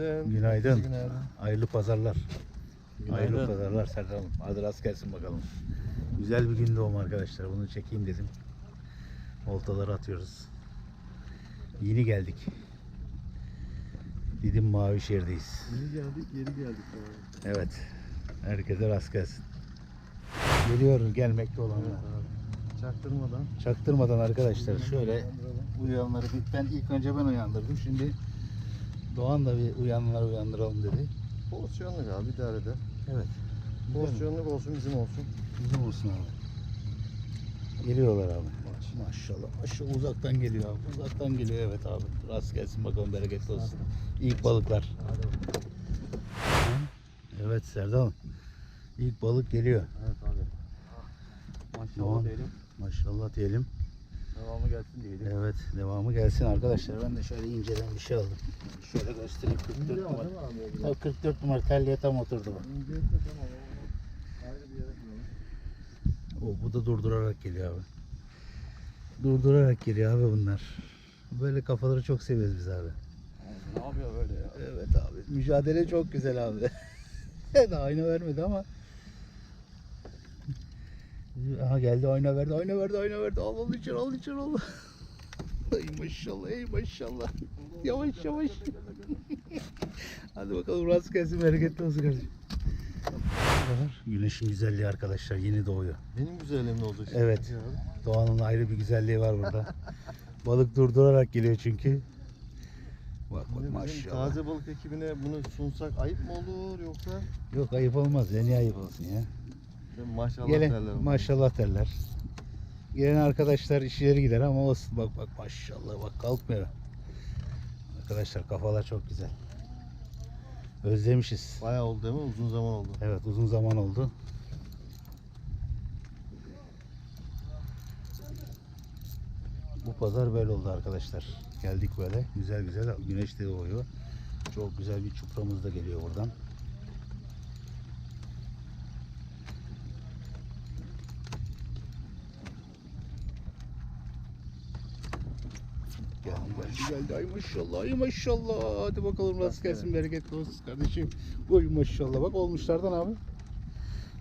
Evet. Günaydın. Günaydın. Günaydın. Hayırlı pazarlar. Hayırlı Günaydın. pazarlar Serdar Hanım. Hadi rast gelsin bakalım. Güzel bir gün doğum arkadaşlar. Bunu çekeyim dedim. Oltaları atıyoruz. Yeni geldik. Didim Mavişehir'deyiz. Yeni geldik, geri geldik. Evet. Herkese rast gelsin. Geliyor gelmekte olanlar. Çaktırmadan. Çaktırmadan arkadaşlar şöyle uyanları bir, ben ilk önce ben uyandırdım. Şimdi Doğan da bir uyanlar uyandıralım dedi. Porsiyonluk abi idare eder. Evet. Porsiyonluk olsun bizim olsun. Bizim olsun abi. Geliyorlar abi. Maşallah. Maşallah uzaktan geliyor abi. Uzaktan geliyor evet abi. Rast gelsin bakalım bereketli olsun. İlk balıklar. Evet Hanım. İlk balık geliyor. Evet abi. Maşallah Doğan. diyelim. Maşallah diyelim. Devamı gelsin diyelim. Evet devamı gelsin arkadaşlar. Ben de şöyle inceden bir şey aldım. Şöyle göstereyim 44 numara. Tabii 44 numara telliye tam oturdu bu. Ayrı bir yere koyalım. O bu da durdurarak geliyor abi. Durdurarak geliyor abi bunlar. Böyle kafaları çok seviyoruz biz abi. Ne yapıyor böyle ya? Evet abi. Mücadele çok güzel abi. Daha ayna vermedi ama. Aha geldi ayna verdi, ayna verdi, ayna verdi. Al al içeri, al içeri al. Ey maşallah, ey maşallah. Yavaş yavaş. Hadi bakalım rast gelsin, bereketli olsun kardeşim. Güneşin güzelliği arkadaşlar yeni doğuyor. Benim güzelliğim ne olacak? Evet. Doğanın ayrı bir güzelliği var burada. Balık durdurarak geliyor çünkü. Bak bak maşallah. taze balık ekibine bunu sunsak ayıp mı olur yoksa? Yok ayıp olmaz ya niye ayıp olsun ya. Maşallah Gelen derler ona. maşallah derler. Gelen arkadaşlar işleri gider ama olsun bak bak maşallah bak kalkmıyor. Arkadaşlar kafalar çok güzel. Özlemişiz. Bayağı oldu değil mi? Uzun zaman oldu. Evet uzun zaman oldu. Bu pazar böyle oldu arkadaşlar. Geldik böyle güzel güzel güneş de doğuyor. Çok güzel bir çupramız da geliyor buradan. Geldi ay maşallah ay maşallah hadi bakalım rast gelsin bereketli olsun kardeşim. Oy maşallah bak olmuşlardan abi.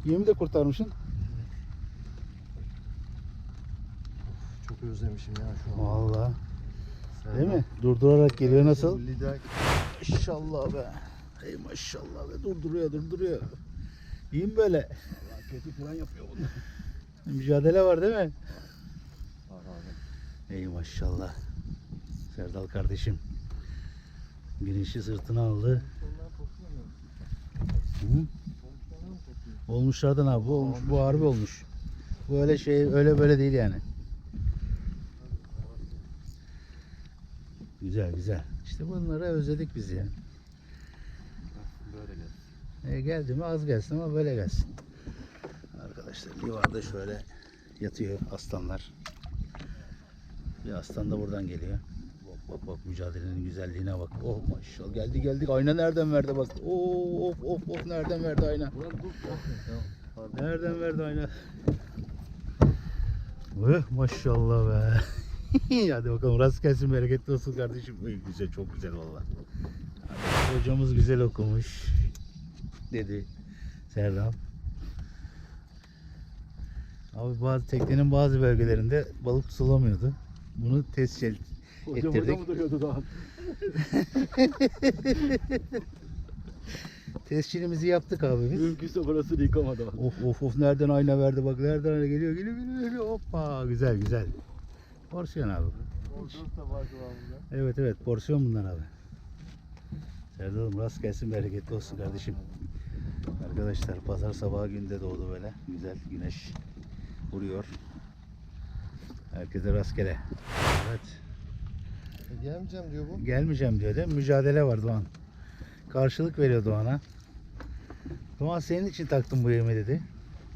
Yemi de kurtarmışsın. Çok özlemişim ya şu an. Serdar. Değil mi? Durdurarak geliyor nasıl? Lider Maşallah be. Ey maşallah be. Durduruyor durduruyor. İyi mi böyle? kötü falan yapıyor bunu. Mücadele var değil mi? Var abi. Ey maşallah. Serdal kardeşim. Güneşi sırtına aldı. Hı? Olmuşlardan abi. Bu olmuş. Bu harbi olmuş. Bu öyle şey öyle böyle değil yani. Güzel güzel. İşte bunları özledik biz ya. Böyle gel. E, geldi mi az gelsin ama böyle gelsin. Arkadaşlar yuvarda şöyle yatıyor aslanlar. Bir aslan da buradan geliyor. Bak bak mücadelenin güzelliğine bak. Oh maşallah geldi geldik. Ayna nereden verdi bak. Oh, of of of nereden verdi ayna. Nereden verdi ayna? Oh maşallah be. Hadi bakalım rast gelsin bereketli olsun kardeşim. Güzel çok güzel valla. Hocamız güzel okumuş dedi Serdal. Abi bazı teknenin bazı bölgelerinde balık tutulamıyordu. Bunu test et- Hocam ettirdik. orada mı duruyordu daha? Tescilimizi yaptık abi biz. Mümkünse burasını yıkamadı. Of of of nereden ayna verdi bak nereden ayna geliyor geliyor geliyor geliyor hoppa güzel güzel. Porsiyon abi. Orada da var. Evet evet porsiyon bunlar abi. Serdal'ım rast gelsin bereketli olsun kardeşim. Arkadaşlar pazar sabahı günde doğdu böyle. Güzel güneş vuruyor. Herkese rastgele. Evet. E, gelmeyeceğim diyor bu. Gelmeyeceğim diyor değil mi? Mücadele var Doğan. Karşılık veriyor Doğan'a. Doğan senin için taktım bu yemi dedi.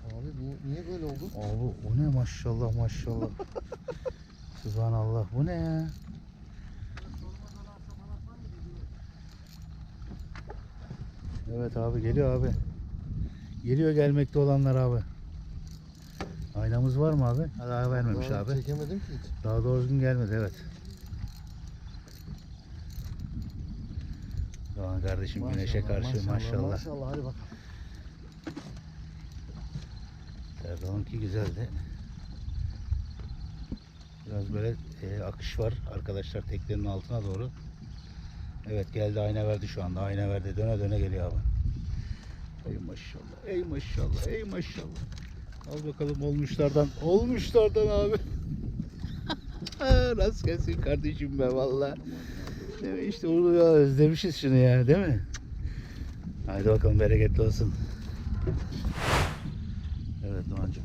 Abi bu niye böyle oldu? Abi o ne maşallah maşallah. Subhanallah bu ne ya? Evet abi geliyor abi. Geliyor gelmekte olanlar abi. Aynamız var mı abi? Daha vermemiş Daha abi. Çekemedim ki hiç. Daha doğru düzgün gelmedi evet. Doğan kardeşim güneşe karşı maşallah. Maşallah hadi bak. Serdal'ınki güzeldi. Biraz böyle e, akış var arkadaşlar teknenin altına doğru. Evet geldi ayna verdi şu anda. Ayna verdi. Döne döne geliyor abi. Ey maşallah. Ey maşallah. Ey maşallah. Al bakalım olmuşlardan. Olmuşlardan abi. Rast gelsin kardeşim be valla. Değil mi? İşte onu ya özlemişiz şunu ya değil mi? Haydi bakalım bereketli olsun. Evet Doğancığım.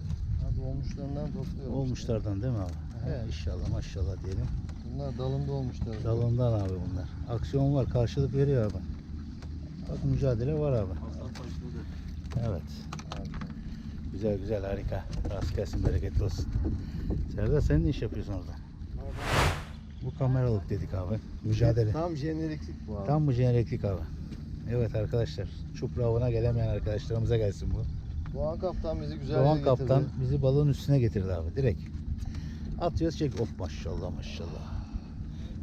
Abi olmuşlarından topluyorum. Olmuşlardan değil mi abi? He, inşallah maşallah diyelim. Bunlar dalında olmuşlar. Dalından abi bunlar. Aksiyon var karşılık veriyor abi. Bak mücadele var abi. Evet. Güzel güzel harika. Rast gelsin bereketli olsun. Serdar sen ne iş yapıyorsun orada? Bu kameralık dedik abi. Mücadele. Tam jeneriklik bu abi. Tam bu jeneriklik abi. Evet arkadaşlar. Çupra avına gelemeyen arkadaşlarımıza gelsin bu. Doğan Kaptan bizi güzel Doğan yere kaptan getirdi. bizi balığın üstüne getirdi abi direkt. Atıyoruz çek. Of maşallah maşallah.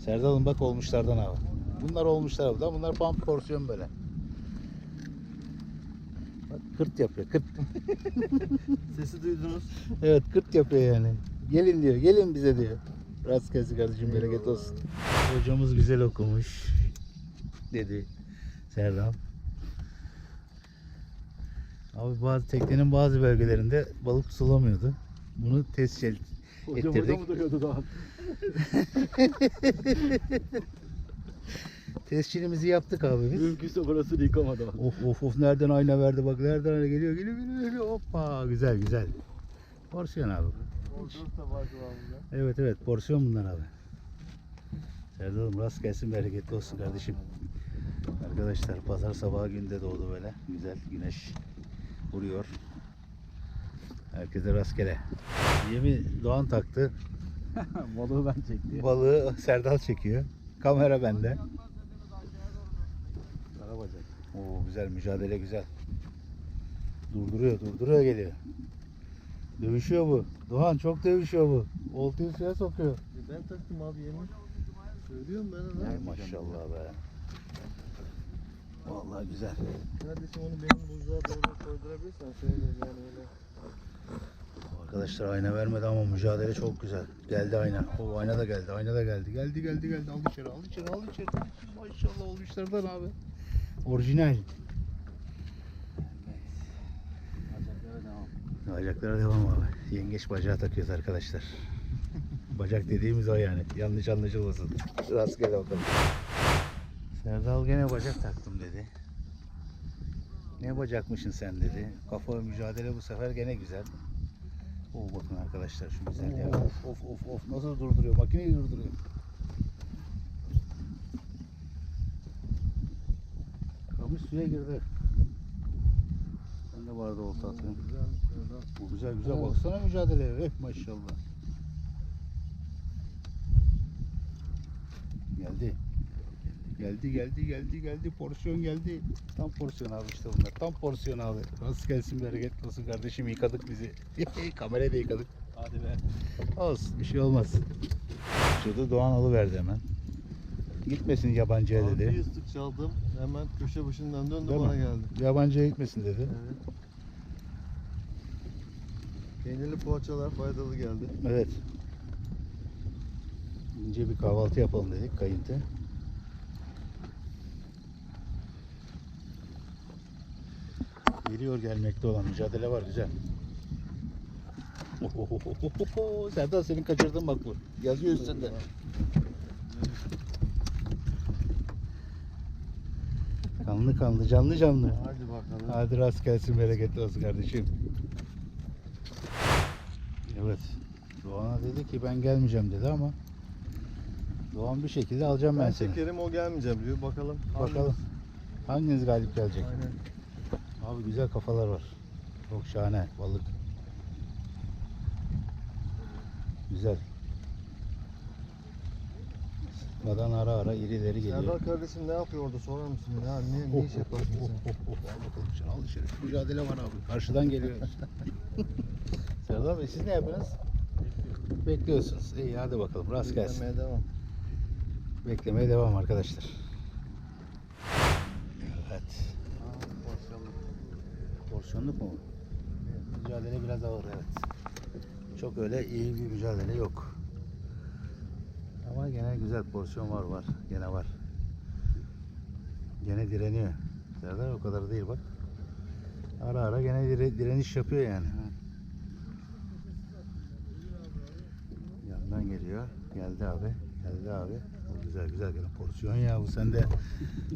Serdal'ın bak olmuşlardan abi. Bunlar olmuşlar abi. Bunlar pump porsiyon böyle. Bak kırt yapıyor kırt. Sesi duydunuz. Evet kırt yapıyor yani. Gelin diyor gelin bize diyor. Rast gelsin kardeşim bereket olsun. Hocamız güzel okumuş dedi Serdal. Abi bazı teknenin bazı bölgelerinde balık tutulamıyordu. Bunu test et- ettirdik. duruyordu Doğan? Tescilimizi yaptık abi biz. Mümkünse burasını yıkamadı. Of of of nereden ayna verdi bak nereden ayna geliyor geliyor geliyor geliyor hoppa güzel güzel. Porsiyon abi. Kıvamında. Evet evet porsiyon bunlar abi. Serdal'ım rast gelsin bereketli olsun kardeşim. Arkadaşlar pazar sabahı günde doğdu böyle. Güzel güneş vuruyor. Herkese rastgele. Yemi Doğan taktı. Balığı ben çekti. Balığı Serdal çekiyor. Kamera bende. Karabacak. Oo güzel mücadele güzel. Durduruyor durduruyor geliyor. Dövüşüyor bu. Doğan çok dövüşüyor bu. Oltayı suya sokuyor. E ben taktım abi yemi. Söylüyorum ben ona. Ay maşallah be. Vallahi güzel. Kardeşim onu benim buzluğa doğru koydurabilirsen söyleyeyim yani öyle. Arkadaşlar ayna vermedi ama mücadele çok güzel. Geldi ayna. O ayna da geldi. Ayna da geldi. Geldi geldi geldi. Al içeri al içeri al içeri. Maşallah olmuşlardan abi. Orijinal. Devam. Bacaklara devam abi. Yengeç bacağı takıyoruz arkadaşlar. Bacak dediğimiz o yani. Yanlış anlaşılmasın. Rastgele bakalım. Serdal gene bacak taktım dedi. Ne bacakmışsın sen dedi. Kafa mücadele bu sefer gene güzel. Oo bakın arkadaşlar şu güzelliğe. bak. Of of of of nasıl durduruyor? Makineyi durduruyor. Kamış suya girdi. De vardı olta Erdal. Bu güzel güzel Evet. baksana mücadeleye. Eh maşallah. Geldi. Geldi geldi geldi geldi porsiyon geldi. Tam porsiyon abi işte bunlar. Tam porsiyon abi. Rast gelsin bereketli olsun kardeşim yıkadık bizi. Kamerayı da yıkadık. Hadi be. Olsun bir şey olmaz. Şurada Doğan alıverdi hemen. Gitmesin yabancıya Abi dedi. ıslık çaldım. Hemen köşe başından döndü Değil bana mi? geldi. Yabancıya gitmesin dedi. Evet. Peynirli poğaçalar faydalı geldi. Evet. İnce bir kahvaltı yapalım dedik kayıntı. Geliyor gelmekte olan mücadele var güzel. Ohohohohoho, Serdar senin kaçırdın bak bu. Yazıyor üstünde. Kanlı kanlı canlı canlı. Hadi bakalım. Hadi rast gelsin bereketli olsun kardeşim. Evet. Doğan'a dedi ki ben gelmeyeceğim dedi ama Doğan bir şekilde alacağım ben, Ben seni. çekerim o gelmeyeceğim diyor. Bakalım. Bakalım. Hanginiz galip gelecek? Aynen. Abi güzel kafalar var. Çok şahane balık. Güzel. Sıkmadan ara ara irileri geliyor. Serdar kardeşim ne yapıyor orada sorar mısın? Ya ne, ne iş yaparsın sen? of, of. Al bakalım şunu, al içeri. Mücadele var abi. Karşıdan geliyoruz. Serdar Bey siz ne yapıyorsunuz? Bekliyorsunuz. İyi hadi bakalım. Rast gelsin. İzlemeye devam. Beklemeye devam arkadaşlar. Evet. Porsiyonluk mu? Mücadele biraz ağır evet. Çok öyle iyi bir mücadele yok. Ama gene güzel porsiyon var var. Gene var. Gene direniyor. Serdar o kadar değil bak. Ara ara gene dire- direniş yapıyor yani. Yandan geliyor. Geldi abi. Geldi abi. O güzel güzel gene porsiyon ya bu sende.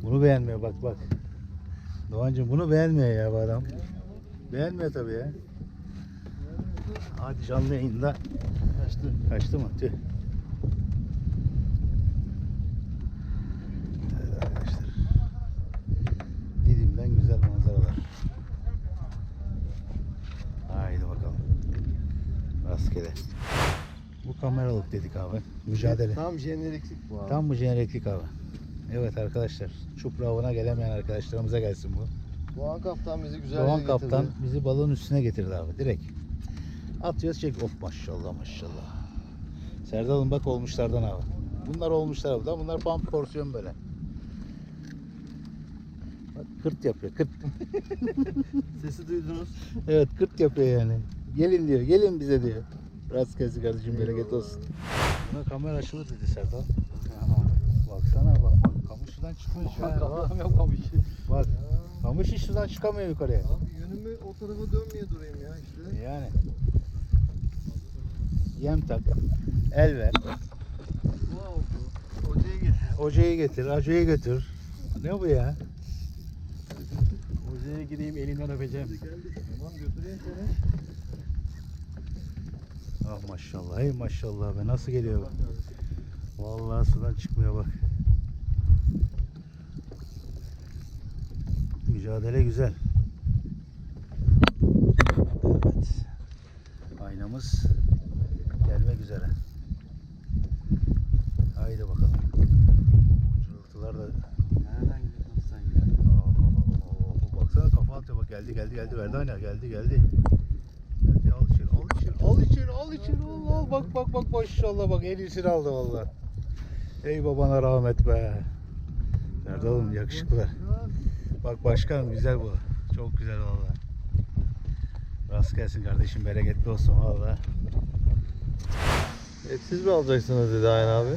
Bunu beğenmiyor bak bak. Doğancığım bunu beğenmiyor ya bu adam. Beğenmiyor tabii ya. Hadi canlı yayında. Kaçtı. Kaçtı mı? Tüh. Evet arkadaşlar. Didim'den güzel manzaralar. Haydi bakalım. Rastgele. Bu kameralık dedik abi. Mücadele. Tam jeneriklik bu abi. Tam bu jeneriklik abi. Evet arkadaşlar. Çupra avına gelemeyen arkadaşlarımıza gelsin bu. Doğan Kaptan bizi güzel Doğan yere Kaptan getirdi. bizi balığın üstüne getirdi abi direkt. Atıyoruz çek. Of maşallah maşallah. Serdal'ın bak olmuşlardan abi. Bunlar olmuşlar abi. Bunlar pump porsiyon böyle. Bak kırt yapıyor kırt. Sesi duydunuz. Evet kırt yapıyor yani. Gelin diyor gelin bize diyor. Rast gelsin kardeşim bereket olsun. Buna kamera açılır dedi Serdal. Baksana bak bak kamış sudan çıkmıyor şu an. Kaptan yok kamış. Bak kamış hiç sudan çıkamıyor yukarıya. Abi yönümü o tarafa dönmeye durayım ya işte. Yani. Yem tak. El ver. Wow. Hocaya getir. Hocayı getir. Hocayı götür. Ne bu ya? Hocaya gideyim elinden öpeceğim. Tamam götüreyim seni. Ah maşallah. Hey maşallah be. Nasıl geliyor bak. Vallahi sudan çıkmıyor bak. Mücadele güzel. Evet. Aynamız gelmek üzere. Haydi bakalım. Cırıltılar da Nereden gidiyorsun sen ya? Oo, baksana kafa atıyor bak geldi geldi geldi verdi geldi geldi. Geldi al içeri al içeri al içeri al içeri al bak bak bak maşallah bak en iyisini aldı valla. Ey babana rahmet be. Nerede oğlum yakışıklılar. Bak başkan güzel bu. Çok güzel valla. Rast gelsin kardeşim bereketli olsun valla. Hep siz mi alacaksınız dedi Ayhan abi?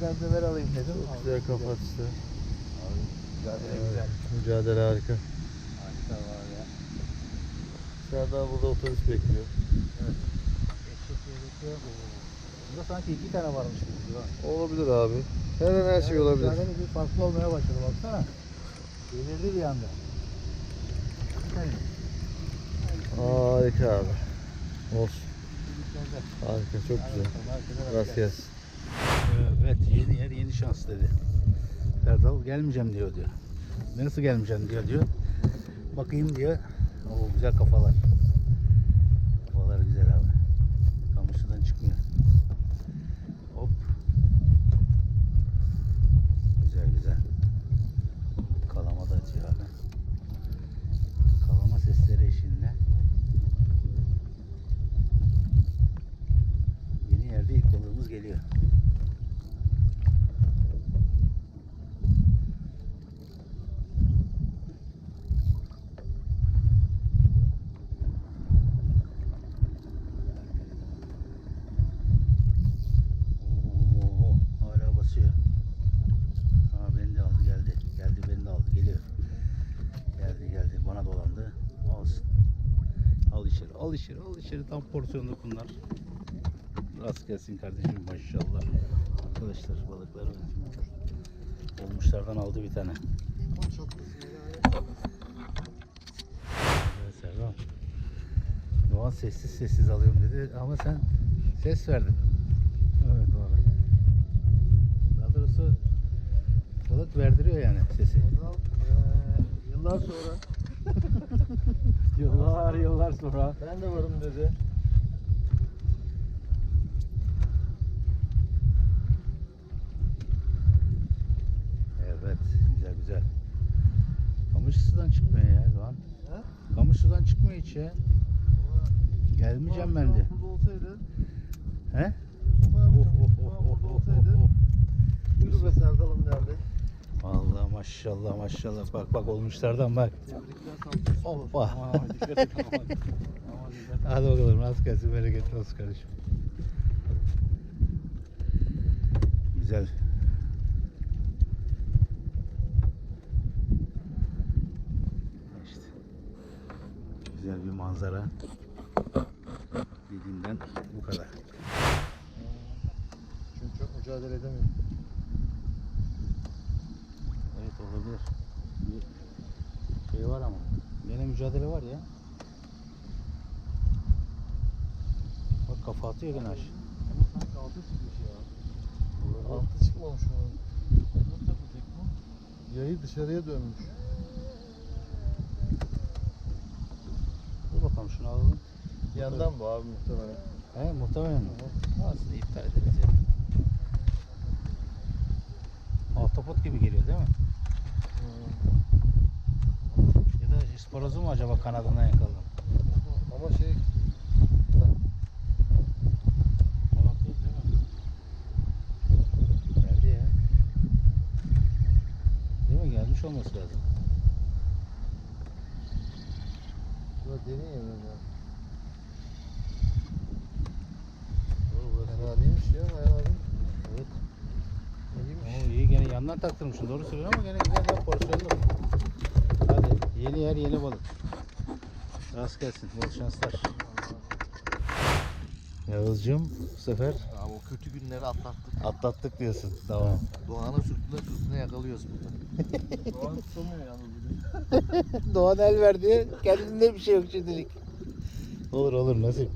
Biraz da ver alayım dedim. Güzel kapat işte. Mücadele güzel. Mücadele harika. Harika var ya. Serdar burada otobüs bekliyor. Eşek gerekiyor. Burada sanki iki tane varmış gibi duruyor. Olabilir abi. Her an her şey olabilir. Mücadele bir farklı olmaya başladı baksana. Belirdi bir anda. Harika abi. Olsun. Harika çok güzel. Rast gelsin. Evet yeni yer yeni şans dedi. Erdal gelmeyeceğim diyor diyor. Nasıl gelmeyeceğim diyor diyor. Bakayım diyor. Oo güzel kafalar. Kafaları güzel abi. Kamışlıdan çıkmıyor. Hop. Güzel güzel. Kalama da atıyor abi. Kalama sesleri eşliğinde. Yeni yerde ilk balığımız geliyor. Oo, hala basıyor. Ha beni de aldı geldi. Geldi beni de aldı geliyor. Geldi geldi bana dolandı. Olsun. Al içeri al içeri al içeri tam porsiyonluk bunlar. Rast gelsin kardeşim maşallah. Arkadaşlar balıkları olmuşlardan aldı bir tane. Evet Serhan. Doğan sessiz sessiz alıyorum dedi ama sen ses verdin. Evet abi. Daha doğrusu balık verdiriyor yani sesi. yıllar sonra Yıllar yıllar sonra ben de varım dedi. Evet güzel güzel. Kamış sudan çıkmıyor ya Doğan. He? Kamış sudan çıkmıyor hiç ya. Gelmeyeceğim ben de. Burada olsaydı. He? Var Oh, oh, oh, oh, oh, oh, olsaydı. oh. Yürü be Serdal'ım derdi. Vallahi Maşallah maşallah. Bak bak olmuşlardan bak. Hoppa. Hadi bakalım rast gelsin bereketli olsun kardeşim. Güzel. İşte. Güzel bir manzara. Dediğimden bu kadar. Çünkü çok mücadele edemiyor. Evet olabilir. Bir şey var ama. Yine mücadele var ya. Bak kafa atıyor gene aşağı. Ama sanki altı çıkmış ya. Altı çıkmamış o. Nasıl takılacak bu? Yayı dışarıya dönmüş. Dur bakalım şunu alalım. Yandan bu abi muhtemelen. He muhtemelen. Aslında iptal ederiz ya. Ahtapot gibi geliyor değil mi? Ya da isporozu mu acaba kanadından yakaladım? Ama şey? Geldi ya. Değil mi? Gelmiş olması lazım. Burada derin yemin ya. Fena değilmiş ya abi. Evet. İyiymiş. Oo, iyi gene yandan taktırmışsın doğru söylüyorsun ama gene güzel bir porsiyonlu. Hadi yeni balık. Rast gelsin bol şanslar. Yağız'cığım bu sefer Abi o kötü günleri atlattık. atlattık diyorsun. Tamam. Doğan'a sürtüne sürtüne yakalıyoruz burada. Doğan tutamıyor yalnız bugün. Doğan el verdi. Kendinde bir şey yok şimdilik. Olur olur nasip.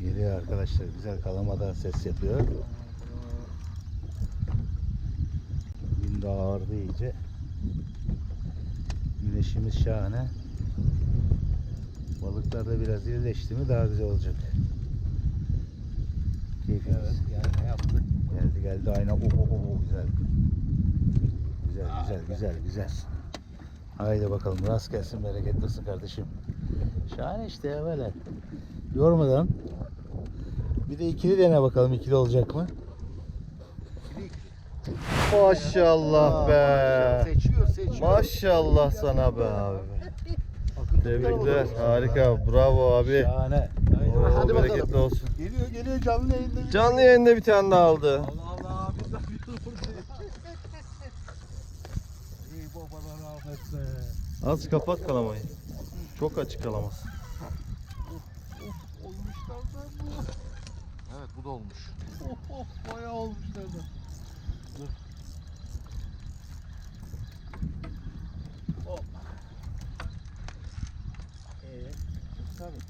Geliyor arkadaşlar. Güzel kalamada ses yapıyor. Gün de ağırdı iyice. Güneşimiz şahane. Balıklar da biraz irileşti mi daha güzel olacak. Keyfimiz. yani ne yaptı? Geldi geldi ayna. Oh, oh, oh, oh, güzel. Güzel güzel güzel güzel. Haydi bakalım rast gelsin bereketli olsun kardeşim. Şahane işte ya böyle. Yormadan. Bir de ikili dene bakalım ikili olacak mı? Maşallah be. Seçiyor seçiyor. Maşallah sana be abi. Tebrikler. Harika. Bravo abi. Şahane. Oo, bakalım. bereketli olsun. Geliyor geliyor canlı yayında. Canlı yayında bir tane daha aldı. Allah Allah biz de İyi babalar rahmetle. Az kapat kalamayı. Çok açık kalamaz. Olmuşlar da bu. Evet bu da olmuş. Oh oh bayağı olmuşlar da. Dur. Hop. Ee, tabii.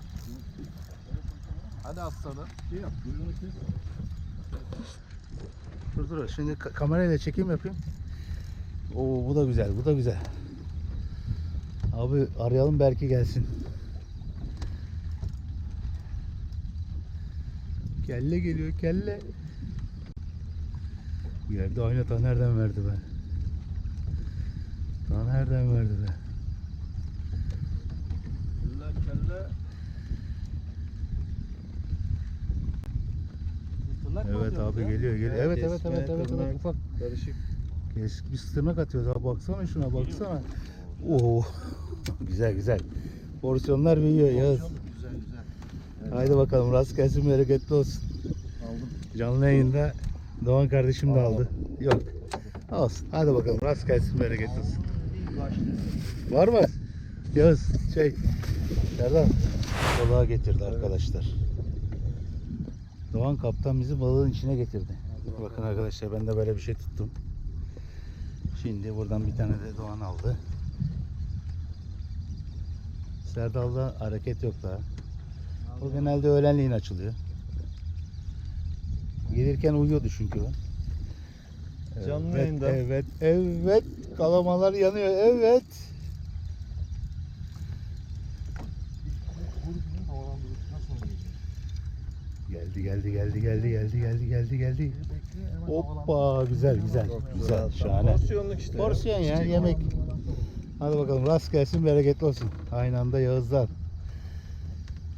Hadi aslanım. Şey yap, kuyruğunu kes. Dur dur, şimdi ka- kamerayla çekim yapayım. Oo bu da güzel, bu da güzel. Abi arayalım belki gelsin. Kelle geliyor, kelle. Bu yerde ayna ta nereden verdi be? Ta nereden verdi be? Kelle kelle. Evet abi geliyor, geliyor. Evet evet evet evet, evet, ufak. Karışık. Kesik bir tırnak atıyoruz abi baksana şuna baksana. Oo. güzel güzel. Porsiyonlar büyüyor Yağız. Güzel güzel. Haydi bakalım rast gelsin bereketli olsun. Aldım. Canlı yayında Doğan kardeşim de aldı. Yok. Olsun. Hadi bakalım rast gelsin bereketli olsun. Var mı? Yağız şey. Serdar. Balığa getirdi arkadaşlar. Doğan kaptan bizi balığın içine getirdi. Bakın arkadaşlar ben de böyle bir şey tuttum. Şimdi buradan bir tane de Doğan aldı. Serdal'da hareket yok daha. O genelde öğlenleyin açılıyor. Gelirken uyuyordu çünkü o. Canlı evet, yayında. Evet, evet. Kalamalar yanıyor, evet. Geldi, geldi, geldi, geldi, geldi, geldi, geldi, geldi. Hoppa, güzel, güzel, güzel, şahane. Porsiyonluk işte. Porsiyon ya, yemek. Hadi bakalım rast gelsin, bereketli olsun. Aynı anda Yağız'dan.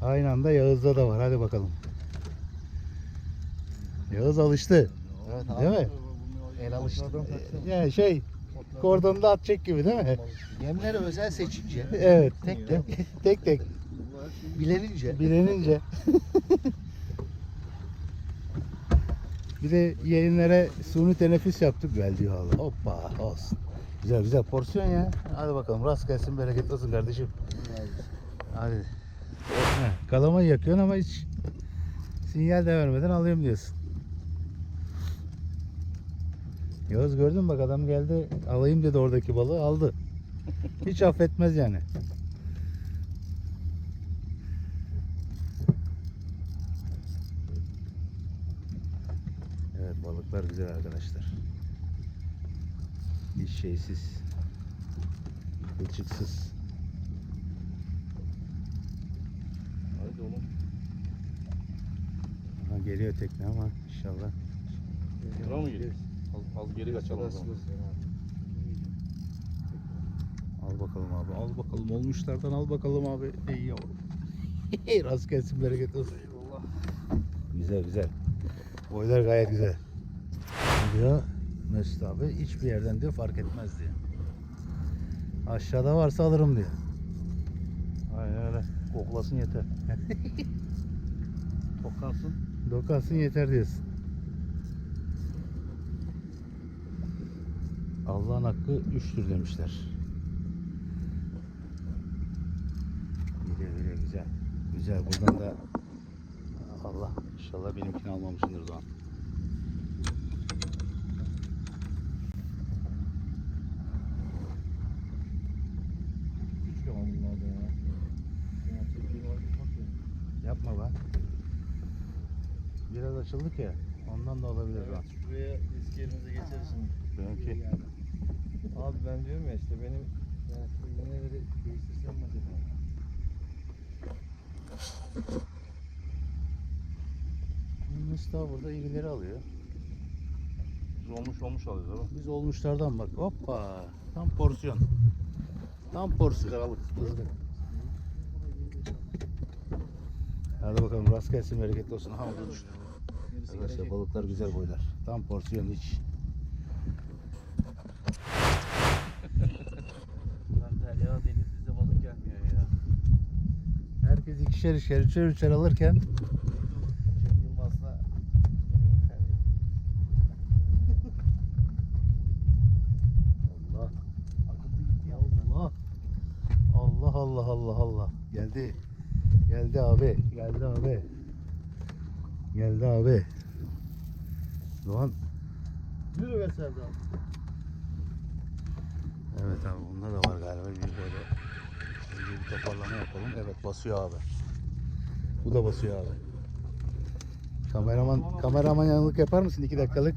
Aynı anda Yağız'da da var, hadi bakalım. Yağız alıştı. Evet Değil mi? El alıştı. Taksana. Yani şey kordonda atacak gibi değil mi? Yemleri özel seçince. Evet. Tek tek. Tek tek. Bilenince. Bilenince. bir de yayınlara suni teneffüs yaptık. Geldi valla. Hoppa olsun. Güzel güzel porsiyon ya. Hadi bakalım rast gelsin bereket olsun kardeşim. Hadi. Heh, Kalamayı yakıyorsun ama hiç sinyal de vermeden alayım diyorsun. Yavuz gördün mü bak adam geldi alayım dedi oradaki balığı aldı. Hiç affetmez yani. Balıklar güzel arkadaşlar. Hiç şeysiz. Kılçıksız. Hadi oğlum. Aha, geliyor tekne ama inşallah. Bura mı geliyor? Az, az geri kaçalım o zaman. Al bakalım abi al bakalım olmuşlardan al bakalım abi. Ey yavrum. Rast gelsin bereket olsun. Güzel güzel. Boylar gayet güzel. Diyor Mesut abi hiçbir yerden diyor fark etmez diyor. Aşağıda varsa alırım diyor. Aynen öyle. Koklasın yeter. Tokansın. Dokansın yeter diyorsun. Allah'ın hakkı üçtür demişler. Güle güle güzel. Güzel buradan da Allah inşallah benimkini almamışsındır Doğan. Küçük ama bunlar da ya. Ya çektiğim var, bak ya. Yapma be. Biraz açıldık ya. Ondan da olabilir. Evet, şuraya eski yerimize geçeriz şimdi. Benimki. Abi ben diyorum ya işte benim yani şu iğneleri değiştirsem mi acaba? Mustafa burada iğneleri alıyor. Biz olmuş olmuş alıyoruz ama. Biz olmuşlardan bak. Hoppa. Tam porsiyon. Tam porsiyon. Sigaralık. Hızlı. Hadi bakalım rast gelsin bereketli olsun. Ha o Arkadaşlar balıklar güzel boylar. Tam porsiyon hiç. Lan Derya deniz bize balık gelmiyor ya. Herkes ikişer ikişer üçer üçer alırken Cem Yılmaz'la Allah akıllı gitti ya. Allah Allah Allah Allah Allah geldi geldi abi geldi abi geldi abi Doğan Yürü be Serdar. Evet abi bunlar da var galiba bir böyle hızlı bir toparlama yapalım. Evet basıyor abi. Bu da basıyor abi. Kameraman kameraman yanılık yapar mısın iki dakikalık?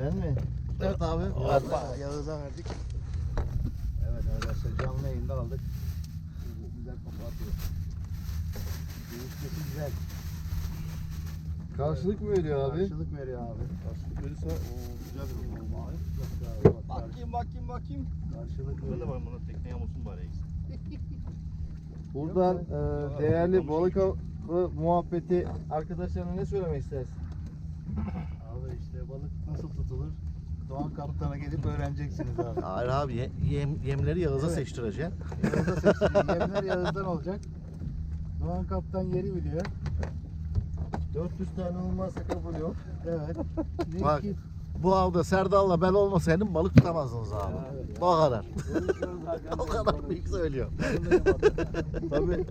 Ben mi? Evet abi. Hoppa, Yağız'a verdik. Evet arkadaşlar canlı yayında aldık. Bu Güzel kafa atıyor. Değişmesi güzel. Karşılık mı veriyor abi? Karşılık veriyor abi. Karşılık verirse o güzeldir o zaman. Bakayım bakayım bakayım. Karşılık Ben de veriyor. bakayım buna tekne yamulsun bari. Buradan e, değerli balık avı muhabbeti arkadaşlarına ne söylemek istersin? Abi işte balık nasıl tutulur? Doğan kaptana gelip öğreneceksiniz abi. Hayır abi ye- yem, yemleri Yağız'a Evet. seçtireceksin. Yağız'a seçtiğim yemler Yağız'dan olacak. Doğan kaptan yeri biliyor. 400 tane olmazsa kabul yok. Evet. Ne Bak. ki- Bu avda Serdal'la ben olmasaydım balık tutamazdınız abi. Evet. O kadar. o kadar büyük söylüyor. Tabii. geliyor?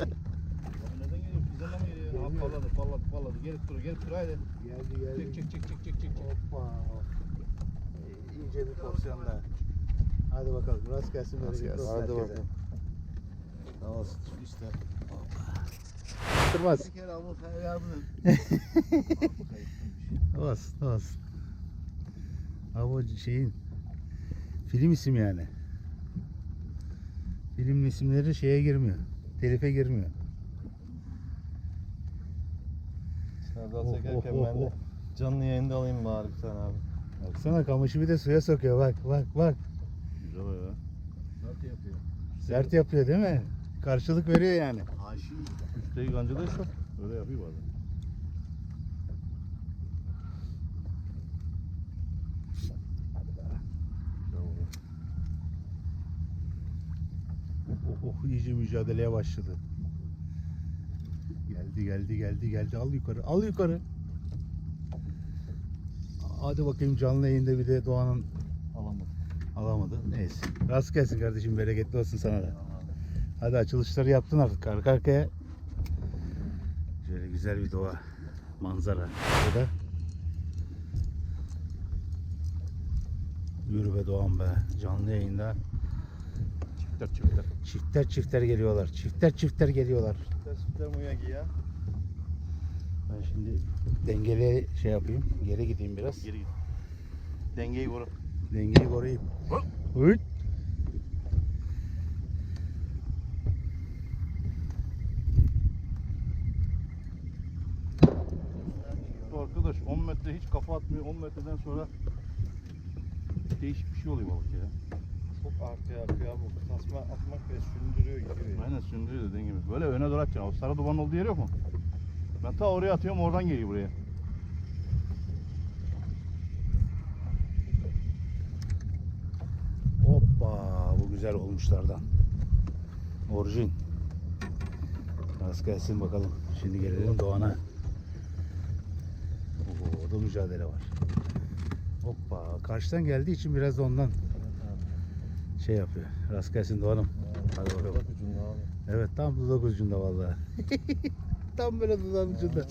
Bizden mi geliyor? Ha, palladı palladı palladı. Gelip dur gelip dur haydi. Geldi geldi. Çek çek çek çek çek çek. Hoppa. Ee, İyice bir porsiyonda. Hadi bakalım. Rast gelsin. Rast gelsin. Hadi bakalım. Sağ olsun. İşte. Kırmaz. Bir kere feryadını. Olsun olsun. Ha bu şeyin film isim yani. Film isimleri şeye girmiyor. Telife girmiyor. Serdal Oh, çekerken oh, ben oh, de canlı yayında alayım bari bir tane abi. Baksana kamışı bir de suya sokuyor bak bak bak. Güzel o ya. Nasıl yapıyor? Sert yapıyor değil mi? Karşılık veriyor yani. Haşi. Sikreyi gancadaysa öyle yapıyor bazen. Oh, oh iyice mücadeleye başladı. Geldi geldi geldi geldi al yukarı al yukarı. Hadi bakayım canlı yayında bir de Doğan'ın alamadı. Alamadı. Neyse. Rast gelsin kardeşim bereketli olsun sana da. Hadi açılışları yaptın artık arka arkaya. Güzel bir doğa manzara. Burada. Yürü be Doğan be. Canlı yayında Çifter çifter. çiftler çiftler geliyorlar. Çiftler çiftler geliyorlar. Süper Muyagi ya. Ben şimdi dengeli şey yapayım. Geri gideyim biraz. Geri git. Dengeyi koru. Dengeyi koruyayım. Hıt. Bu arkadaş 10 metre hiç kafa atmıyor. 10 metreden sonra değişik bir şey oluyor balık ya. Çok arkaya akıyor abi. Tasma atmak ve sündürüyor gidiyor. Aynen sündürüyor dediğin gibi. Böyle öne doğru atacaksın. O sarı dumanın olduğu yer yok mu? Ben ta oraya atıyorum oradan geliyor buraya. Hoppa bu güzel olmuşlardan. Orijin. Rast gelsin bakalım. Şimdi gelelim Doğan'a. Orada mücadele var. Hoppa karşıdan geldiği için biraz da ondan şey yapıyor. Rast gelsin Doğan'ım. Hadi bakalım. Evet tam dudak ucunda vallahi. tam böyle dudağın ucunda.